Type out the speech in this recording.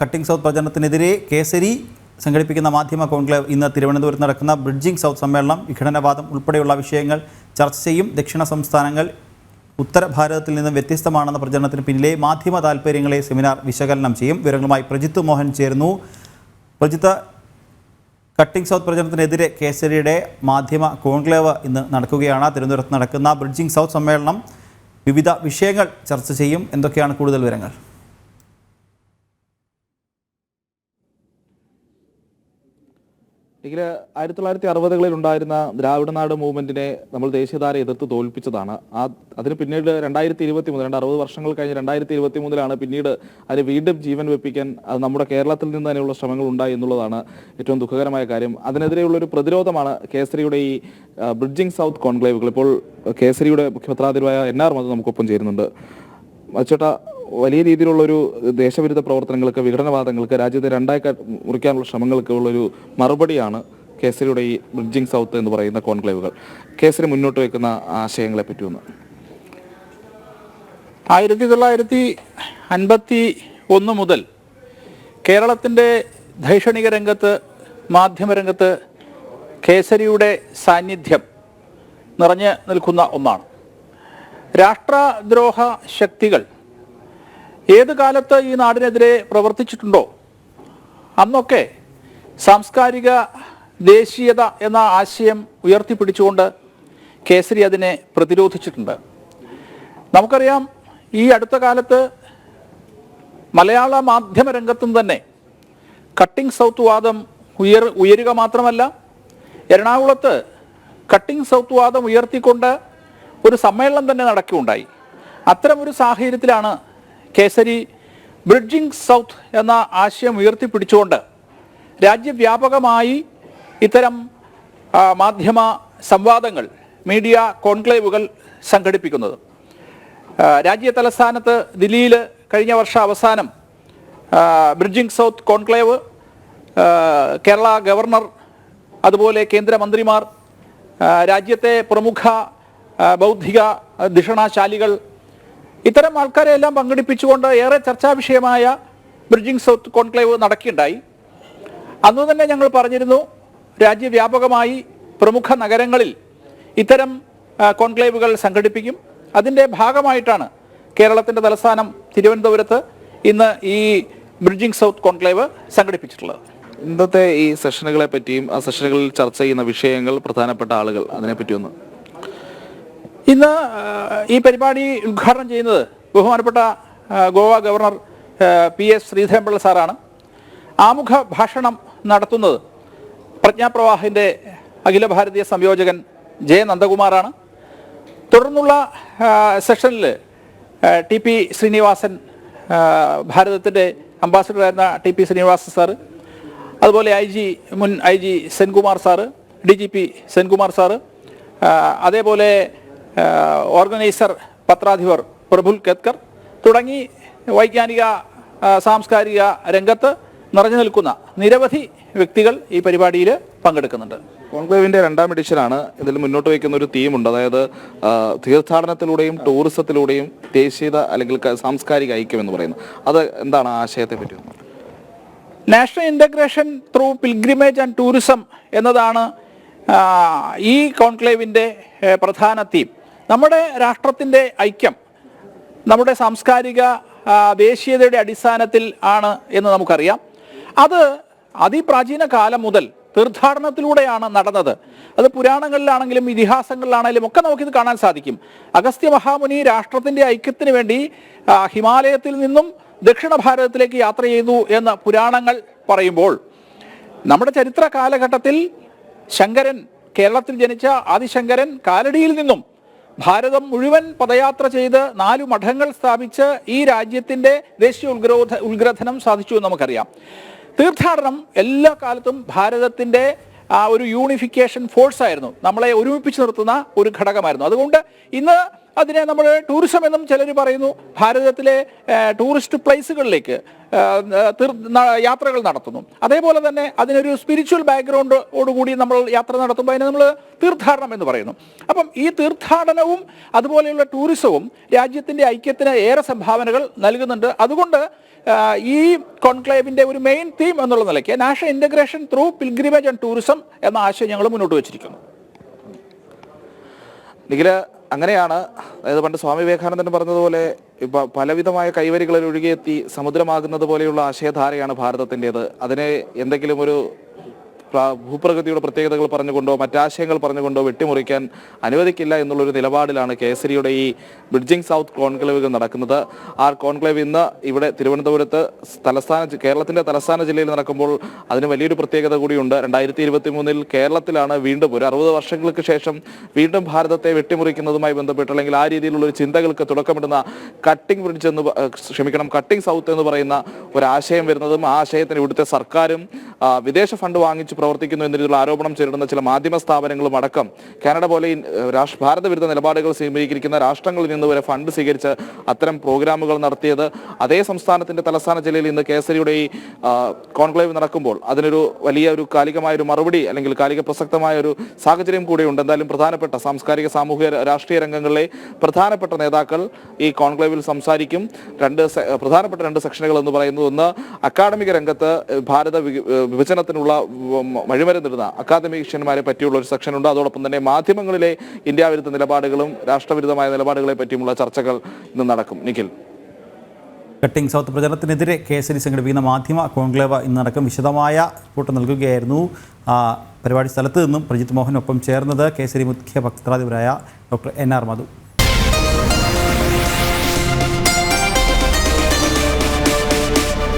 Cutting south പ്രചരണത്തിനെതിരെ കേസരി സംഘടിപ്പിക്കുന്ന മാധ്യമ കോൺക്ലേവ് ഇന്ന് തിരുവനന്തപുരത്ത് നടക്കുന്ന ബ്രിഡ്ജിംഗ് സൗത്ത് സമ്മേളനം വിഘടനവാദം ഉൾപ്പെടെയുള്ള വിഷയങ്ങൾ ചർച്ച ചെയ്യും. ദക്ഷിണ സംസ്ഥാനങ്ങൾ ഉത്തര ഭാരതത്തിൽ നിന്നും വ്യത്യസ്തമാണെന്ന പ്രചരണത്തിന് പിന്നിലെ മാധ്യമ താൽപ്പര്യങ്ങളെ സെമിനാർ വിശകലനം ചെയ്യും. വിവരങ്ങളുമായി പ്രജിത്ത് മോഹൻ ചേരുന്നു. പ്രജിത്ത് കട്ടിംഗ് സൗത്ത് പ്രചരണത്തിനെതിരെ കേസരിയുടെ മാധ്യമ കോൺക്ലേവ് ഇന്ന് നടക്കുകയാണ്. തിരുവനന്തപുരത്ത് നടക്കുന്ന ബ്രിഡ്ജിംഗ് സൗത്ത് സമ്മേളനം വിവിധ വിഷയങ്ങൾ ചർച്ച ചെയ്യും. എന്തൊക്കെയാണ് കൂടുതൽ വിവരങ്ങൾ? എങ്കിൽ ആയിരത്തി തൊള്ളായിരത്തി അറുപതുകളിൽ ഉണ്ടായിരുന്ന ദ്രാവിഡനാട് മൂവ്മെന്റിനെ നമ്മൾ ദേശീയധാര എതിർത്ത് തോൽപ്പിച്ചതാണ്. ആ അതിന് പിന്നീട് രണ്ടായിരത്തി ഇരുപത്തി മൂന്ന് രണ്ട് അറുപത് വർഷങ്ങൾ കഴിഞ്ഞ് രണ്ടായിരത്തി ഇരുപത്തി മൂന്നിലാണ് പിന്നീട് അതിന് വീണ്ടും ജീവൻ വെപ്പിക്കാൻ അത് നമ്മുടെ കേരളത്തിൽ നിന്ന് തന്നെയുള്ള ശ്രമങ്ങൾ ഉണ്ടായി എന്നുള്ളതാണ് ഏറ്റവും ദുഃഖകരമായ കാര്യം. അതിനെതിരെയുള്ള ഒരു പ്രതിരോധമാണ് കേസരിയുടെ ഈ ബ്രിഡ്ജിംഗ് സൗത്ത് കോൺക്ലേവുകൾ. ഇപ്പോൾ കേസരിയുടെ മുഖ്യപത്രാധിപരായ എൻ ആർ മധു നമുക്കൊപ്പം ചേരുന്നുണ്ട്. മച്ചേട്ട വലിയ രീതിയിലുള്ളൊരു ദേശവിരുദ്ധ പ്രവർത്തനങ്ങൾക്ക് വിഘടനവാദങ്ങൾക്ക് രാജ്യത്തെ രണ്ടായി മുറിക്കാനുള്ള ശ്രമങ്ങൾക്ക് ഉള്ളൊരു മറുപടിയാണ് കേസരിയുടെ ഈ ബ്രിഡ്ജിങ് സൗത്ത് എന്ന് പറയുന്ന കോൺക്ലേവുകൾ. കേസരി മുന്നോട്ട് വയ്ക്കുന്ന ആശയങ്ങളെ പറ്റി ഒന്ന്. ആയിരത്തി തൊള്ളായിരത്തി അൻപത്തി ഒന്ന് മുതൽ കേരളത്തിന്റെ ധൈഷണിക രംഗത്ത് മാധ്യമരംഗത്ത് കേസരിയുടെ സാന്നിധ്യം നിറഞ്ഞു നിൽക്കുന്ന ഒന്നാണ്. രാഷ്ട്രദ്രോഹ ശക്തികൾ ഏത് കാലത്ത് ഈ നാടിനെതിരെ പ്രവർത്തിച്ചിട്ടുണ്ടോ? അന്നൊക്കെ സാംസ്കാരിക ദേശീയത എന്ന ആശയം ഉയർത്തിപ്പിടിച്ചുകൊണ്ട് കേസരി അതിനെ പ്രതിരോധിച്ചിട്ടുണ്ട്. നമുക്കറിയാം ഈ അടുത്ത കാലത്ത് മലയാള മാധ്യമ രംഗത്തും തന്നെ കട്ടിംഗ് സൗത്ത് വാദം ഉയർ ഉയരുക മാത്രമല്ല എറണാകുളത്ത് കട്ടിംഗ് സൗത്ത് വാദം ഉയർത്തിക്കൊണ്ട് ഒരു സമ്മേളനം തന്നെ നടക്കുകയുണ്ടായി. അത്തരമൊരു സാഹചര്യത്തിലാണ് കേസരി ബ്രിഡ്ജിംഗ് സൗത്ത് എന്ന ആശയം ഉയർത്തിപ്പിടിച്ചുകൊണ്ട് രാജ്യവ്യാപകമായി ഇത്തരം മാധ്യമ സംവാദങ്ങൾ മീഡിയ കോൺക്ലേവുകൾ സംഘടിപ്പിക്കുന്നത്. രാജ്യ തലസ്ഥാനത്ത് ദില്ലിയിൽ കഴിഞ്ഞ വർഷ അവസാനം bridging south conclave Kerala governor അതുപോലെ കേന്ദ്രമന്ത്രിമാർ രാജ്യത്തെ പ്രമുഖ ബൗദ്ധിക ധിഷണാശാലികൾ ഇത്തരം ആൾക്കാരെ എല്ലാം പങ്കെടുപ്പിച്ചുകൊണ്ട് ഏറെ ചർച്ചാ വിഷയമായ ബ്രിഡ്ജിംഗ് സൗത്ത് കോൺക്ലേവ് നടക്കുകയുണ്ടായി. അന്ന് തന്നെ ഞങ്ങൾ പറഞ്ഞിരുന്നു രാജ്യവ്യാപകമായി പ്രമുഖ നഗരങ്ങളിൽ ഇത്തരം കോൺക്ലേവുകൾ സംഘടിപ്പിക്കും. അതിന്റെ ഭാഗമായിട്ടാണ് കേരളത്തിന്റെ തലസ്ഥാനം തിരുവനന്തപുരത്ത് ഇന്ന് ഈ ബ്രിഡ്ജിംഗ് സൗത്ത് കോൺക്ലേവ് സംഘടിപ്പിച്ചിട്ടുള്ളത്. ഇന്നത്തെ ഈ സെഷനുകളെ പറ്റിയും ആ സെഷനുകളിൽ ചർച്ച ചെയ്യുന്ന വിഷയങ്ങൾ പ്രധാനപ്പെട്ട ആളുകൾ അതിനെപ്പറ്റി ഒന്ന് ഇന്ന് ഈ പരിപാടി ഉദ്ഘാടനം ചെയ്യുന്നത് ബഹുമാനപ്പെട്ട Goa governor P S Sreedharan Pillai സാറാണ്. ആമുഖ ഭാഷണം നടത്തുന്നത് പ്രജ്ഞാപ്രവാഹിന്റെ അഖില ഭാരതീയ സംയോജകൻ ജെ നന്ദകുമാറാണ്. തുടർന്നുള്ള സെഷനിൽ ടി പി ശ്രീനിവാസൻ ഭാരതത്തിന്റെ അംബാസിഡറായിരുന്ന ടി പി ശ്രീനിവാസൻ സാറ് അതുപോലെ ഐ ജി മുൻ I G Senkumar sir D G P Senkumar sir അതേപോലെ ഓർഗനൈസർ പത്രാധിപർ പ്രഫുൽ കെത്കർ തുടങ്ങി വൈജ്ഞാനിക സാംസ്കാരിക രംഗത്ത് നിറഞ്ഞു നിൽക്കുന്ന നിരവധി വ്യക്തികൾ ഈ പരിപാടിയിൽ പങ്കെടുക്കുന്നുണ്ട്. കോൺക്ലേവിന്റെ രണ്ടാം എഡിഷനാണ് ഇതിൽ മുന്നോട്ട് വയ്ക്കുന്ന ഒരു തീമുണ്ട്. അതായത് തീർത്ഥാടനത്തിലൂടെയും ടൂറിസത്തിലൂടെയും ദേശീയത അല്ലെങ്കിൽ സാംസ്കാരിക ഐക്യം എന്ന് പറയുന്നത്. അത് എന്താണ് ആശയത്തെ പറ്റി? National integration through pilgrimage and tourism എന്നതാണ് ഈ കോൺക്ലേവിന്റെ പ്രധാന തീം. നമ്മുടെ രാഷ്ട്രത്തിന്റെ ഐക്യം നമ്മുടെ സാംസ്കാരിക ദേശീയതയുടെ അടിസ്ഥാനത്തിൽ ആണ് എന്ന് നമുക്കറിയാം. അത് അതിപ്രാചീന കാലം മുതൽ തീർത്ഥാടനത്തിലൂടെയാണ് നടന്നത്. അത് പുരാണങ്ങളിലാണെങ്കിലും ഇതിഹാസങ്ങളിലാണെങ്കിലും ഒക്കെ നമുക്കിത് കാണാൻ സാധിക്കും. അഗസ്ത്യ മഹാമുനി രാഷ്ട്രത്തിന്റെ ഐക്യത്തിന് വേണ്ടി ഹിമാലയത്തിൽ നിന്നും ദക്ഷിണ ഭാരതത്തിലേക്ക് യാത്ര ചെയ്തു എന്ന് പുരാണങ്ങൾ പറയുമ്പോൾ നമ്മുടെ ചരിത്ര കാലഘട്ടത്തിൽ ശങ്കരൻ കേരളത്തിൽ ജനിച്ച ആദിശങ്കരൻ കാലടിയിൽ നിന്നും ഭാരതം മുഴുവൻ പദയാത്ര ചെയ്ത് നാലു മഠങ്ങൾ സ്ഥാപിച്ച് ഈ രാജ്യത്തിന്റെ ദേശീയ ഉത്ഗ്രോധ ഉത്ഗ്രഥനം സാധിച്ചു എന്ന് നമുക്കറിയാം. തീർത്ഥാടനം എല്ലാ കാലത്തും ഭാരതത്തിന്റെ ആ ഒരു യൂണിഫിക്കേഷൻ ഫോഴ്സ് ആയിരുന്നു. നമ്മളെ ഒരുമിപ്പിച്ച് നിർത്തുന്ന ഒരു ഘടകമായിരുന്നു. അതുകൊണ്ട് ഇന്ന് അതിനെ നമ്മൾ ടൂറിസം എന്നും ചിലർ പറയുന്നു. ഭാരതത്തിലെ ടൂറിസ്റ്റ് പ്ലേസുകളിലേക്ക് യാത്രകൾ നടത്തുന്നു. അതേപോലെ തന്നെ അതിനൊരു സ്പിരിച്വൽ ബാക്ക്ഗ്രൗണ്ടോടുകൂടി നമ്മൾ യാത്ര നടത്തുമ്പോൾ അതിനെ നമ്മൾ തീർത്ഥാടനം എന്ന് പറയുന്നു. അപ്പം ഈ തീർത്ഥാടനവും അതുപോലെയുള്ള ടൂറിസവും രാജ്യത്തിന്റെ ഐക്യത്തിന് ഏറെ സംഭാവനകൾ നൽകുന്നുണ്ട്. അതുകൊണ്ട് ഈ കോൺക്ലേവിന്റെ ഒരു മെയിൻ തീം എന്നുള്ള നിലയ്ക്ക് national integration through pilgrimage and tourism എന്ന ആശയം ഞങ്ങൾ മുന്നോട്ട് വെച്ചിരിക്കുന്നു. നിഖിൽ അങ്ങനെയാണ് അതായത് പണ്ട് സ്വാമി വിവേകാനന്ദൻ പറഞ്ഞതുപോലെ ഇപ്പൊ പലവിധമായ കൈവരികളിൽ ഒഴുകിയെത്തി സമുദ്രമാകുന്നത് പോലെയുള്ള ആശയധാരയാണ് ഭാരതത്തിന്റെത്. അതിനെ എന്തെങ്കിലും ഒരു ഭൂപ്രകൃതിയുടെ പ്രത്യേകതകൾ പറഞ്ഞുകൊണ്ടോ മറ്റാശയങ്ങൾ പറഞ്ഞുകൊണ്ടോ വെട്ടിമുറിക്കാൻ അനുവദിക്കില്ല എന്നുള്ളൊരു നിലപാടിലാണ് കേസരിയുടെ ഈ ബ്രിഡ്ജിംഗ് സൗത്ത് കോൺക്ലേവുകൾ നടക്കുന്നത്. ആ കോൺക്ലേവ് ഇന്ന് ഇവിടെ തിരുവനന്തപുരത്ത് തലസ്ഥാന കേരളത്തിന്റെ തലസ്ഥാന ജില്ലയിൽ നടക്കുമ്പോൾ അതിന് വലിയൊരു പ്രത്യേകത കൂടിയുണ്ട്. രണ്ടായിരത്തി ഇരുപത്തി മൂന്നിൽ കേരളത്തിലാണ് വീണ്ടും ഒരു അറുപത് വർഷങ്ങൾക്ക് ശേഷം വീണ്ടും ഭാരതത്തെ വെട്ടിമുറിക്കുന്നതുമായി ബന്ധപ്പെട്ട് അല്ലെങ്കിൽ ആ രീതിയിലുള്ള ചിന്തകൾക്ക് തുടക്കമിടുന്ന കട്ടിംഗ് ബ്രിഡ്ജ് എന്ന് ക്ഷമിക്കണം കട്ടിംഗ് സൗത്ത് എന്ന് പറയുന്ന ഒരു ആശയം വരുന്നതും ആ ആശയത്തിന് ഇവിടുത്തെ സർക്കാരും വിദേശ ഫണ്ട് വാങ്ങിച്ച് പ്രവർത്തിക്കുന്നു എന്ന രീതിയിലുള്ള ആരോപണം ചേരുന്ന ചില മാധ്യമ സ്ഥാപനങ്ങളും അടക്കം. കാനഡ പോലെ ഭാരത വിരുദ്ധ നിലപാടുകൾ സ്വീകരിക്കുന്ന രാഷ്ട്രങ്ങളിൽ നിന്ന് വരെ ഫണ്ട് സ്വീകരിച്ച് അത്തരം പ്രോഗ്രാമുകൾ നടത്തിയത് അതേ സംസ്ഥാനത്തിന്റെ തലസ്ഥാന ജില്ലയിൽ ഇന്ന് കേസരിയുടെ ഈ കോൺക്ലേവ് നടക്കുമ്പോൾ അതിനൊരു വലിയ ഒരു കാലികമായ ഒരു മറുപടി അല്ലെങ്കിൽ കാലിക പ്രസക്തമായ ഒരു സാഹചര്യം കൂടിയുണ്ട് എന്തായാലും പ്രധാനപ്പെട്ട സാംസ്കാരിക സാമൂഹിക രാഷ്ട്രീയ രംഗങ്ങളിലെ പ്രധാനപ്പെട്ട നേതാക്കൾ ഈ കോൺക്ലേവിൽ സംസാരിക്കും. രണ്ട് പ്രധാനപ്പെട്ട രണ്ട് സെക്ഷനുകൾ എന്ന് പറയുന്നത് ഒന്ന് അക്കാഡമിക രംഗത്ത് ഭാരത വിഭജനത്തിനുള്ള വഴിമരുന്നിടുന്ന അക്കാദമിഷ്യന്മാരെ പറ്റിയുള്ള ഒരു സെക്ഷനുണ്ട്. അതോടൊപ്പം തന്നെ മാധ്യമങ്ങളിലെ ഇന്ത്യ വിരുദ്ധ നിലപാടുകളും രാഷ്ട്രവിരുദ്ധമായ നിലപാടുകളെ പറ്റിയുമുള്ള ചർച്ചകൾ ഇന്ന് നടക്കും. നിഖിൽ. കട്ടിംഗ് സൗത്ത് പ്രചരണത്തിനെതിരെ കേസരി സംഘടിപ്പിക്കുന്ന മാധ്യമ കോൺക്ലേവ് ഇന്ന് നടക്കും. വിശദമായ റിപ്പോർട്ട് നൽകുകയായിരുന്നു പരിപാടി സ്ഥലത്ത് നിന്നും പ്രജിത് മോഹനൊപ്പം ചേർന്നത് കേസരി മുഖ്യ പത്രാധിപരായ ഡോക്ടർ എൻ ആർ മധു.